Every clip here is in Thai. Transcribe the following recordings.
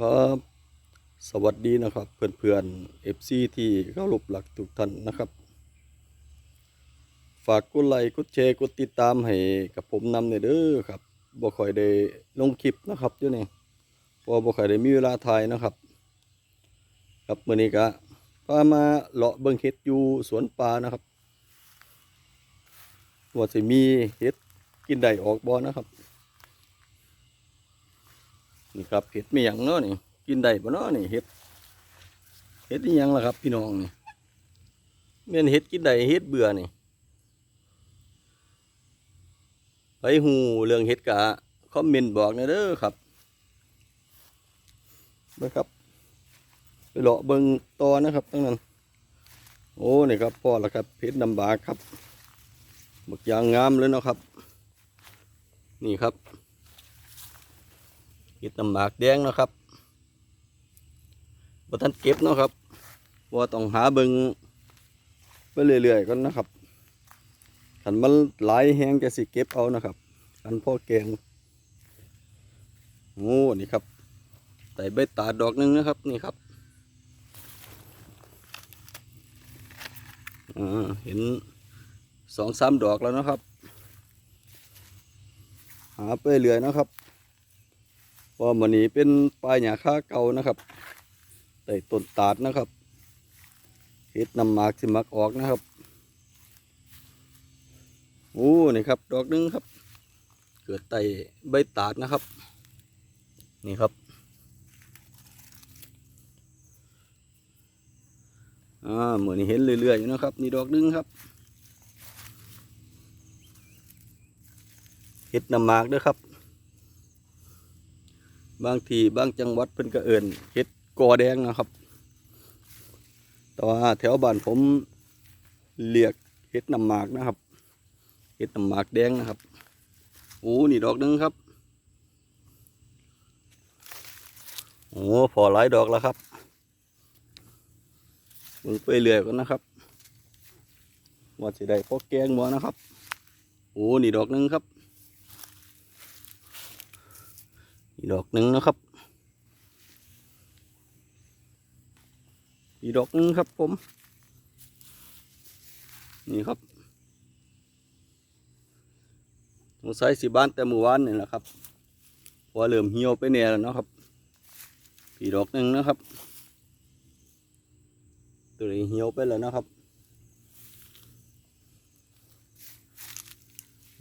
ครับสวัสดีนะครับเพื่อนๆ FC ที่เคารพหลักทุกท่านนะครับ ฝากกดไลค์กดแชร์กดติดตามให้กับผมนำเนี่ยเด้อครับบ่ค่อยได้ลงคลิปนะครับอยู่นี่พราะว่าบ่ค่อยได้มีเวลาถ่ายนะครับ ครับมื้อนี้ก็พามาเลาะเบิ่งเห็ดอยู่สวนป่านะครับว่าสิมีเห็ดกินได้ออกบ่นะครับ นี่ครับเห็ดไมีหยังเนาะนี่กินได้บ่เนาะนี่เห็ดเห็ดนี่ยังล่ะครับพี่น้องนี่แม่นเห็ดกินได้เห็ดเบื่อนี่ไปหูเรื่องเห็ดกะคอมเมนต์บอกนะเด้อครับเบิ่งครับไปเลาะเบิงตอนะครับตั้งนั้น โอ้นี่ครับพอล้วครับเห็ดนำบากครับบักยางงามเลยเนาะครับ นี่ครับ เห็ดน้ำหมากแดงนะครับบ่ทันเก็บเนาะครับว่าต้องหาเบิงไปเรื่อยๆก่อนนะครับขันมันหลายแห้งจะสิเก็บเอานะครับขันพ่อแกงโอ้นี่ครับใส่ใบตาดอกหนึงนะครับนี่ครับอ่าเห็นสองสามดอกแล้วนะครับ หาไปเรื่อยนะครับ เพรามันนี้เป็นปลายหญ้าค่าเก่านะครับได้ต้นตาดนะครับเห็ดนำหมากสิมักออกนะครับโอ้นี่ครับ ดอกหนึงครับ เกิดไตใบตาดนะครับ นี่ครับอ่าเหมือนเห็นเรื่อยๆอยู่นะครับ นี่ดอกหนึงครับเห็ดนำหมากด้วยครับ บางทีบางจังหวัดเพิ่นก็เอิ้นเห็ดกอแดงนะครับ แต่ว่าแถวบ้านผมเรียกเห็ดน้ำหมากนะครับเห็ดน้ำหมากแดงนะครับโอ้นี่ดอกหนึงครับโอ้พอหลายดอกแล้วครับมึงไปเรื่อยกันนะครับว่าสิได้พอแกงบ่นะครับโอ้นี่ดอกหนึงครับ อีกดอกหนึ่งนะครับ อีกดอกหนึ่งครับผม นี่ครับสงสัยสิบ้านแต่มือวานนี่แหละครับพราะว่าเริ่มเหี่ยวไปเนี่ยแล้วเนาะครับอีกดอกหนึ่งนะครับ ตัวนี้เหี่ยวไปแล้วนะครับ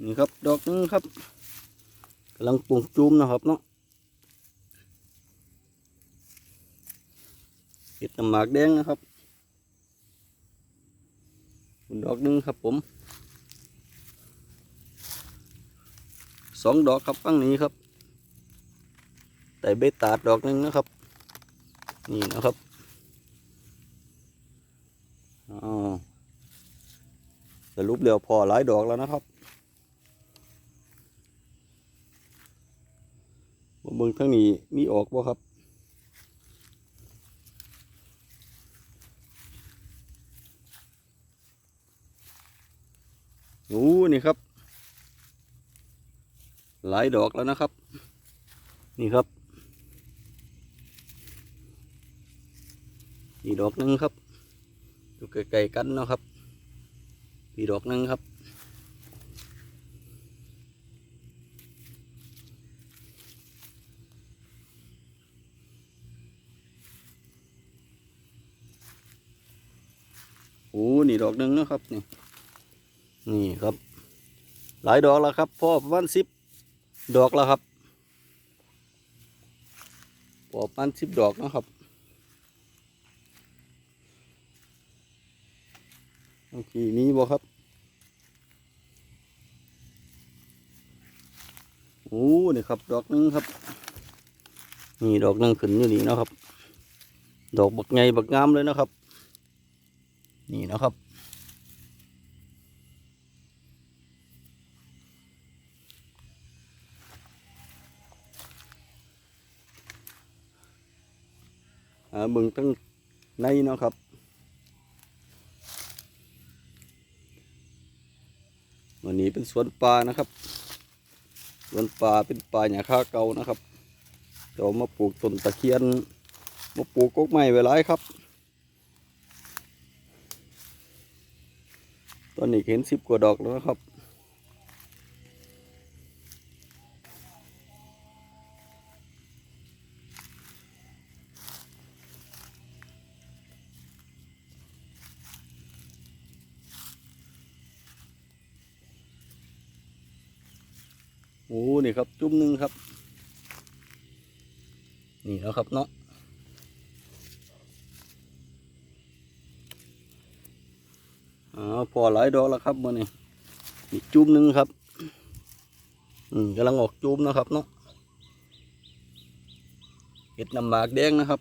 นี่ครับดอกนึงครับกำลังปรุงจุ้มนะครับเนาะ ห็ดน้ำหมากแดงนะครับดอกหนึงครับผมสองดอกครับฝั่งนี้ครับแต่เบตตาดดอกหนึงนะครับ นี่นะครับอ๋อสรุปเร็วพอหลายดอกแล้วนะครับมาเบิ่งทั้งนี้มีออกบ่ครับ โอ้นี่ครับ หลายดอกแล้วนะครับ นี่ครับอีกดอกหนึ่งครับอยู่ไกลๆกันนะครับอีกดอกหนึ่งครับ โอ้นี่ดอกหนึ่งนะครับนี่นี่ครับ หลายดอกแล้วครับพ่อประมาณสิบ ดอกแล้วครับพอประมาณสิบดอกนะครับบางทีนี้บ่ครับโอ้นี่ครับ ดอกนึงครับ นี่ดอกหนึงขึ้นอยู่นี่นะครับ ดอกบักใหญ่บักงามเลยนะครับ นี่นะครับ เบิ่งตั้งในเนาะครับวันนี้เป็นสวนปลานะครับ สวนปลาเป็นปลาหญ้าคาเก่านะครับเดี๋ยวมาปลูกต้นตะเคียน มาปลูกกกไม้ไว้หลายครับ ตอนนี้เห็นสิบกว่าดอกแล้วนะครับ อ้นี่ครับ จุ่มหนึ่งครับ นี่แล้วครับเนาะอ๋อพอหลายดอกแล้วครับมื่อนี้อีกจุ่มหนึ่งครับ อืมกำลังออกจุ่มนะครับเนาะเห็ดน้ำหมากแดงนะครับ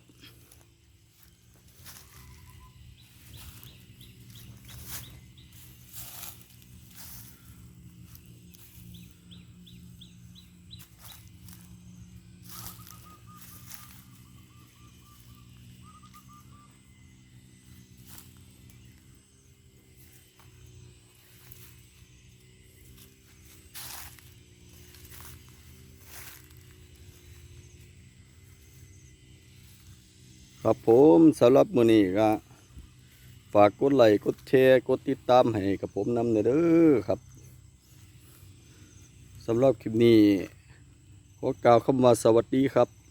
ครับผมสำหรับมื้อนี้ก็ฝากกดไลค์กดแชร์กดติดตามให้กับผมนำเด้อครับสำหรับคลิปนี้ขอกล่าวคำว่าสวัสดีครับ